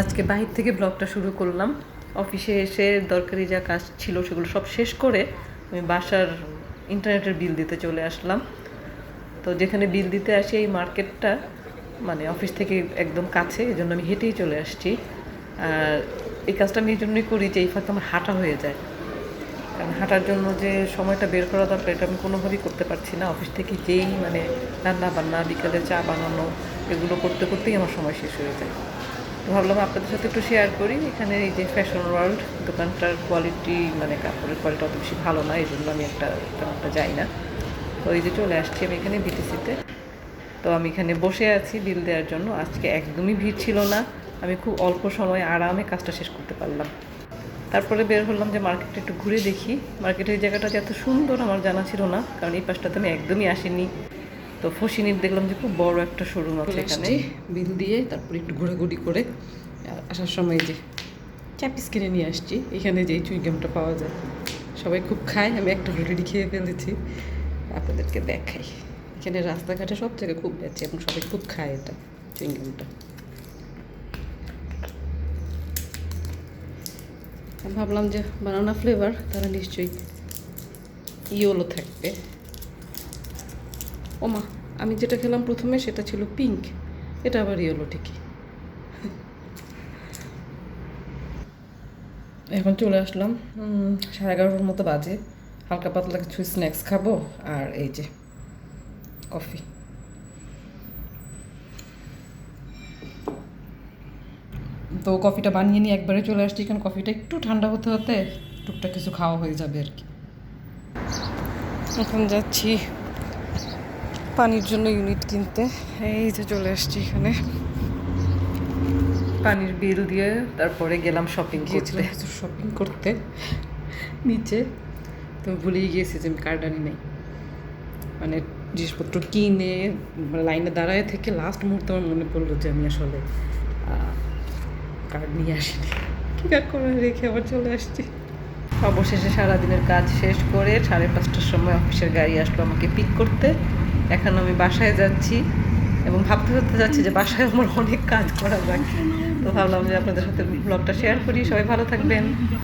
আজকে বাহির থেকে ব্লগটা শুরু করলাম। অফিসে এসে দরকারি যা কাজ ছিল সেগুলো সব শেষ করে আমি বাসার ইন্টারনেটের বিল দিতে চলে আসলাম। তো যেখানে বিল দিতে আসি এই মার্কেটটা মানে অফিস থেকে একদম কাছে এই জন্য আমি হেঁটেই চলে আসছি। আর এই কাজটা আমি এই জন্যই করি যে এই ফাঁকে আমার হাঁটা হয়ে যায়। কারণ হাঁটার জন্য যে সময়টা বের করা দরকার, এটা আমি কোনোভাবেই করতে পারছি না। অফিস থেকে যেই মানে রান্না বান্না বিকালে চা বানানো, এগুলো করতে করতেই আমার সময় শেষ হয়ে যায়। ভাবলাম আপনাদের সাথে একটু শেয়ার করি। এখানে এই যে ফ্যাশন ওয়ার্ল্ড দোকানটার কোয়ালিটি মানে কাপড়ের কোয়ালিটি অত বেশি ভালো না এই জন্য আমি একটা তেমনটা যাই না। তো এই যে চলে আসছি আমি এখানে বিটিসিতে তো। আমি এখানে বসে আছি বিল দেওয়ার জন্য। আজকে একদমই ভিড় ছিল না। আমি খুব অল্প সময়ে আরামে কাজটা শেষ করতে পারলাম। তারপরে বের হলাম যে মার্কেটটা একটু ঘুরে দেখি। মার্কেটের জায়গাটা যে এত সুন্দর আমার জানা ছিল না, কারণ এই পাশটাতে আমি একদমই আসিনি। তো ফসিনির দেখলাম যে খুব বড় একটা শোরুম আছে এখানে। বিল দিয়ে তারপর একটু ঘোরাঘুরি করে আসার সময় যে চ্যাপিস কিনে নিয়ে আসছি এখানে যে চুইগামটা পাওয়া যায়। সবাই খুব খায় আমি একটা অলরেডি খেয়ে ফেলেছি। আপনাদেরকে দেখাই। এখানে রাস্তাঘাটে সব জায়গায় খুব বেচে এবং সবাই খুব খায় এটা চুইগামটা ভাবলাম যে বানানা ফ্লেভার তারা নিশ্চয়ই ইয়োলো থাকবে। ওমা, আমি যেটা খেলাম প্রথমে সেটা ছিল পিঙ্ক এটা আবার ইয়েলো ঠিকই। এখন চলে আসলাম সাড়ে এগারোটার মতো বাজে। হালকা পাতলা কিছু স্ন্যাক্স খাব আর এই যে কফি তো কফিটা বানিয়ে নিয়ে একবারে চলে আসছি, কারণ কফিটা একটু ঠান্ডা হতে হতে টুকটাক কিছু খাওয়া হয়ে যাবে আর কি। এখন যাচ্ছি পানির জন্য ইউনিট কিনতে। এই যে চলে আসছি এখানে। পানির বিল দিয়ে তারপরে গেলাম শপিং করতে। গিয়েছিলাম কিছু শপিং করতে। নিচে। তো ভুলেই গিয়েছি যে আমি কার্ড আনি নাই। মানে জিনিসপত্র কিনে লাইনে দাঁড়ায় থেকে লাস্ট মুহূর্তে আমার মনে পড়ল যে আমি আসলে কার্ড নিয়ে আসিনি। কি আর করে রেখে আবার চলে আসছি। অবশেষে সারাদিনের কাজ শেষ করে সাড়ে পাঁচটার সময় অফিসের গাড়ি আসলো আমাকে পিক করতে। এখন আমি বাসায় যাচ্ছি এবং ভাবতে ভাবতে যাচ্ছি যে বাসায় আমার অনেক কাজ করা বাকি তো ভাবলাম যে আপনাদের সাথে ব্লগটা শেয়ার করি। সবাই ভালো থাকবেন।